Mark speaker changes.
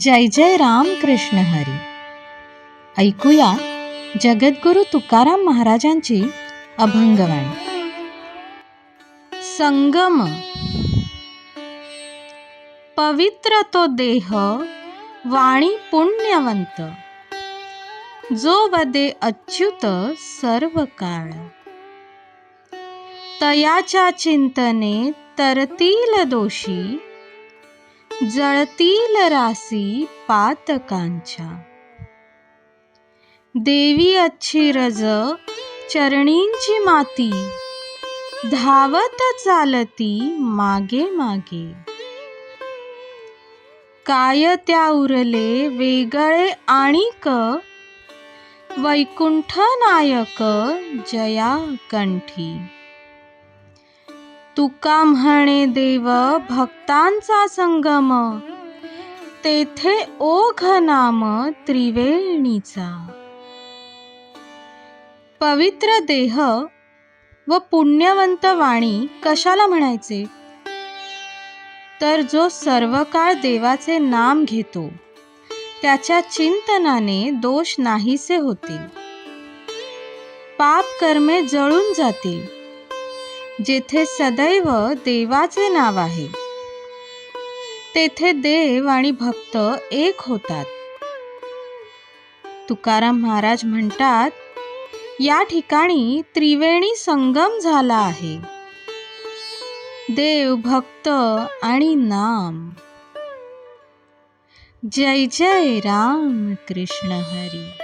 Speaker 1: जय जय राम कृष्ण हरी. ऐकूया जगद्गुरु तुकाराम महाराजांची अभंगवाणी. संगम. पवित्र तो देह वाणी पुण्यवंत. जो वदे अच्युत सर्व काळ तयाच्या चिंतने तरतील दोषी जळतील रासी पातकांच्या. देवी अच्छी रज चरणींची माती धावत चालती मागे मागे. काय त्या उरले वेगळे आणिक वैकुंठ नायक जया कंठी तुका म्हणे देव भक्तांचा संगम. तेथे ओघ नाम त्रिवेणीचा. पवित्र देह व पुण्यवंत वाणी कशाला म्हणायचे? तर जो सर्व काळ देवाचे नाम घेतो त्याच्या चिंतनाने दोष नाहीसे होतील. पाप कर्मे जळून जातील. जेथे सदैव देवाचे नाव आहे. तेथे देव आणि भक्त एक होतात. तुकाराम महाराज म्हणतात या ठिकाणी त्रिवेणी संगम झाला आहे. देव भक्त आणि नाम. जय जय राम कृष्ण हरी.